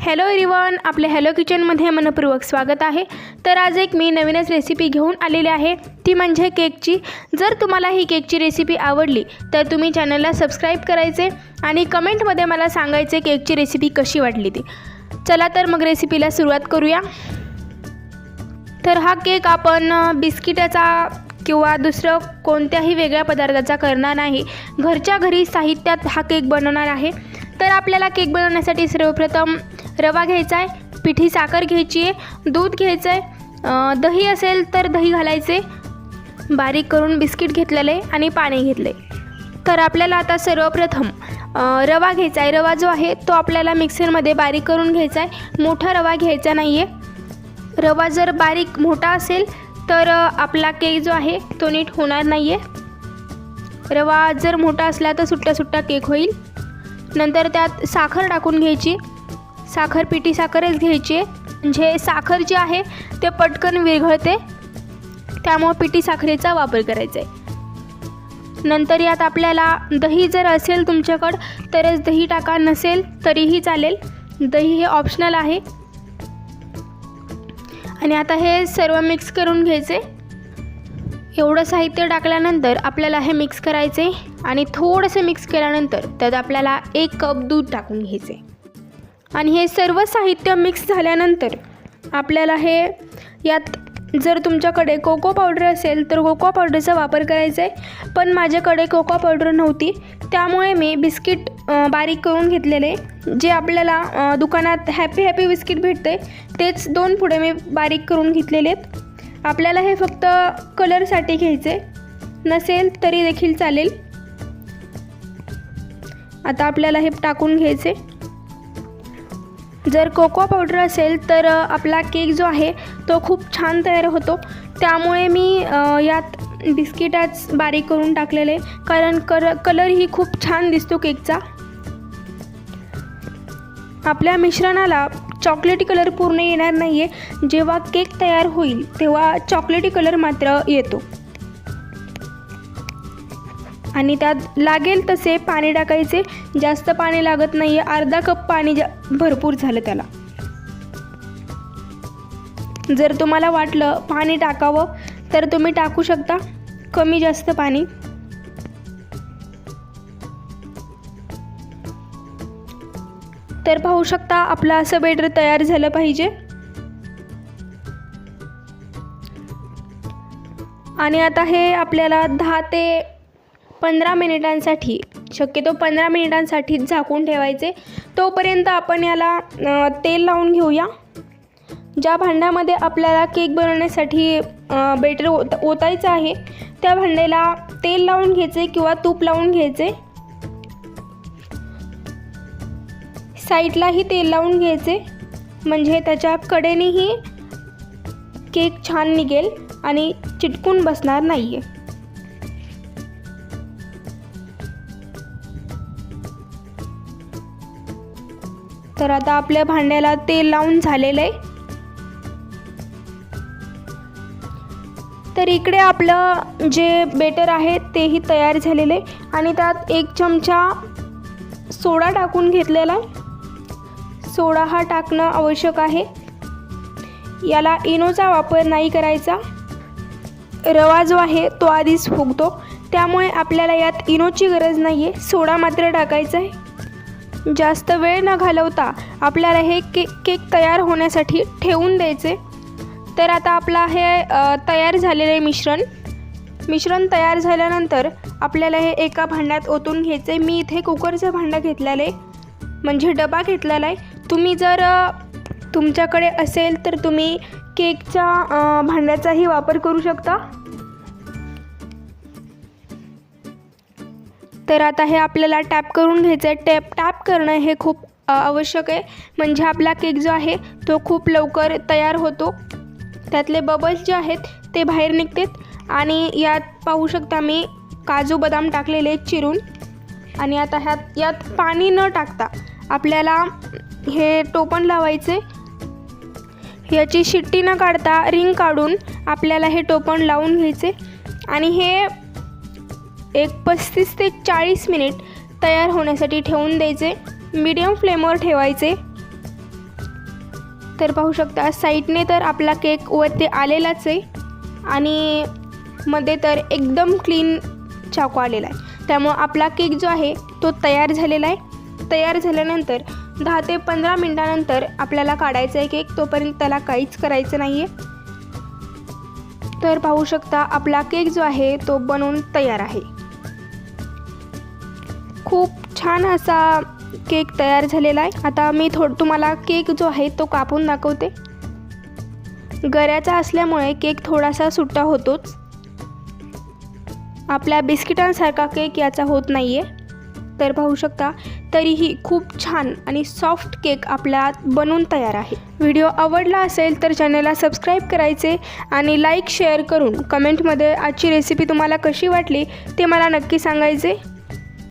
Hello एरिवन आपल्या hello किचनमध्ये मनपूर्वक स्वागत आहे. तर आज एक मी नवीनच रेसिपी घेऊन आलेली आहे. ती म्हणजे केकची. जर तुम्हाला ही केकची रेसिपी आवडली तर तुम्ही चॅनलला सबस्क्राईब करायचे आणि कमेंटमध्ये मला सांगायचे केकची रेसिपी कशी वाटली ती. चला तर मग रेसिपीला सुरुवात करूया. तर हा केक आपण बिस्किटाचा किंवा दुसरं कोणत्याही वेगळ्या पदार्थाचा करणार नाही. घरच्या घरी साहित्यात हा केक बनवणार आहे. तर आपल्याला केक बनवण्यासाठी सर्वप्रथम रवा घ्यायचा आहे पिठी साखर घ्यायची आहे दूध घ्यायचं आहे दही असेल तर दही घालायचे. बारीक करून बिस्किट आहे आणि पाणी घेतलं. आहे तर आपल्याला आता सर्वप्रथम रवा घ्यायचा आहे रवा जो आहे तो आपल्याला मिक्सरमध्ये बारीक करून घ्यायचा आहे मोठा रवा घ्यायचा नाही आहे रवा जर बारीक मोठा असेल तर आपला केक जो आहे तो नीट होणार नाही आहे रवा जर मोठा असला तर सुट्टा सुट्टा केक होईल. नंतर त्यात साखर टाकून घ्यायची. साखर पिठी साखरच घ्यायची आहे. म्हणजे साखर जी आहे ते पटकन विरघळते. त्यामुळं पिठी साखरेचा वापर करायचा आहे. नंतर यात आपल्याला दही जर असेल तुमच्याकडं तरच दही टाका. नसेल तरीही चालेल. दही हे ऑप्शनल आहे. आणि आता हे सर्व मिक्स करून घ्यायचे. एवढं साहित्य टाकल्यानंतर आपल्याला हे मिक्स करायचे. आणि थोडंसं मिक्स केल्यानंतर त्यात आपल्याला एक कप दूध टाकून घ्यायचे. आणि हे सर्व साहित्य मिक्स झाल्यानंतर आपल्याला हे यात जर तुमच्याकडे कोको पावडर असेल तर कोको पावडरचा वापर करायचा आहे. पण माझ्याकडे कोको पावडर नव्हती. त्यामुळे मी बिस्किट बारीक करून घेतलेले. जे आपल्याला दुकानात हॅपी हॅपी बिस्किट भेटते तेच दोन पुढे मी बारीक करून घेतलेले आहेत. आपल्याला हे फक्त कलरसाठी घ्यायचे नसेल तरी देखील चालेल. आता आपल्याला हे टाकून घ्यायचे जर कोको पावडर असेल तर आपला केक जो आहे तो खूप छान तयार होतो. त्यामुळे मी यात बिस्किटाच बारीक करून टाकलेले कारण कर कलरही खूप छान दिसतो केकचा. आपल्या मिश्रणाला चॉकलेटी कलर पूर्ण येणार नाही आहे जेव्हा केक तयार होईल तेव्हा चॉकलेटी कलर मात्र येतो. आणि त्यात लागेल तसे पाणी टाकायचे. जास्त पाणी लागत नाही आहे अर्धा कप पाणी जा भरपूर झालं त्याला. जर तुम्हाला वाटलं पाणी टाकावं तर तुम्ही टाकू शकता. कमी जास्त पाणी. तर पाहू शकता आपलं असं बेटर तयार झालं पाहिजे. आणि आता हे आपल्याला दहा ते पंधरा मिनिटांसाठी शक्यतो पंधरा मिनिटांसाठीच झाकून ठेवायचे. तोपर्यंत आपण याला तेल लावून घेऊया. ज्या भांड्यामध्ये आपल्याला केक बनवण्यासाठी बेटर ओत ओतायचं आहे त्या भांड्याला तेल लावून घ्यायचे किंवा तूप लावून घ्यायचे. साईडलाही तेल लावून घ्यायचे. म्हणजे त्याच्या कडेनेही केक छान निघेल आणि चिटकून बसणार नाही आहे तर आता आपल्या भांड्याला तेल लावून झालेलं आहे. तर इकडे आपलं जे बेटर आहे तेही तयार झालेलं आहे. आणि त्यात एक चमचा सोडा टाकून घेतलेला आहे. सोडा हा टाकणं आवश्यक आहे. याला इनोचा वापर नाही करायचा. रवा जो आहे तो आधीच फुगतो. त्यामुळे आपल्याला यात इनोची गरज नाही आहे सोडा मात्र टाकायचा आहे. जास्त वेळ न घालवता आपल्याला हे के केक तयार होण्यासाठी ठेवून द्यायचे. तर आता आपला हे तयार झालेले मिश्रण. मिश्रण तयार झाल्यानंतर आपल्याला हे एका भांड्यात ओतून घ्यायचे मी इथे कुकरचं भांडं घेतलेलं आहे. म्हणजे डबा घेतलेला आहे. तुम्ही जर तुमच्याकडे असेल तर तुम्ही केकच्या भांड्याचाही वापर करू शकता. तर आता हे आपल्याला टॅप करून घ्यायचं आहे टॅप टॅप करणं हे खूप आवश्यक आहे. म्हणजे आपला केक जो आहे तो खूप लवकर तयार होतो. त्यातले बबल्स जे आहेत ते बाहेर निघतात. आणि यात पाहू शकता मी काजू बदाम टाकलेले चिरून. आणि आता ह्यात यात पाणी न टाकता आपल्याला हे टोपण लावायचे याची शिट्टी न काढता रिंग काढून आपल्याला हे टोपण लावून घ्यायचे आणि हे एक पस्तीस ते चाळीस मिनिट तयार होण्यासाठी ठेवून द्यायचे. मीडियम फ्लेमवर ठेवायचे. तर पाहू शकता साईडने तर आपला केक वरती आलेलाच आहे. आणि मध्ये तर एकदम क्लीन चाकू आलेला आहे. त्यामुळं आपला केक जो आहे तो तयार झालेला आहे. तयार झाल्यानंतर दहा ते पंधरा मिनटानंतर आपल्याला काढायचा आहे केक तोपर्यंत त्याला काहीच करायचं नाही आहे तर पाहू शकता आपला केक जो आहे तो बनवून तयार आहे. खूप छान असा केक तयार झालेला आहे. आता मी थोड तुम्हाला केक जो आहे तो कापून दाखवते. गऱ्याचा असल्यामुळे केक थोडासा सुट्टा होतोच. आपल्या बिस्किटांसारखा केक याचा होत नाही आहे तर पाहू शकता तरीही खूप छान आणि सॉफ्ट केक आपल्या बनून तयार आहे. व्हिडिओ आवडला असेल तर चॅनलला सबस्क्राईब करायचे आणि लाईक शेअर करून कमेंटमध्ये आजची रेसिपी तुम्हाला कशी वाटली ते मला नक्की सांगायचे.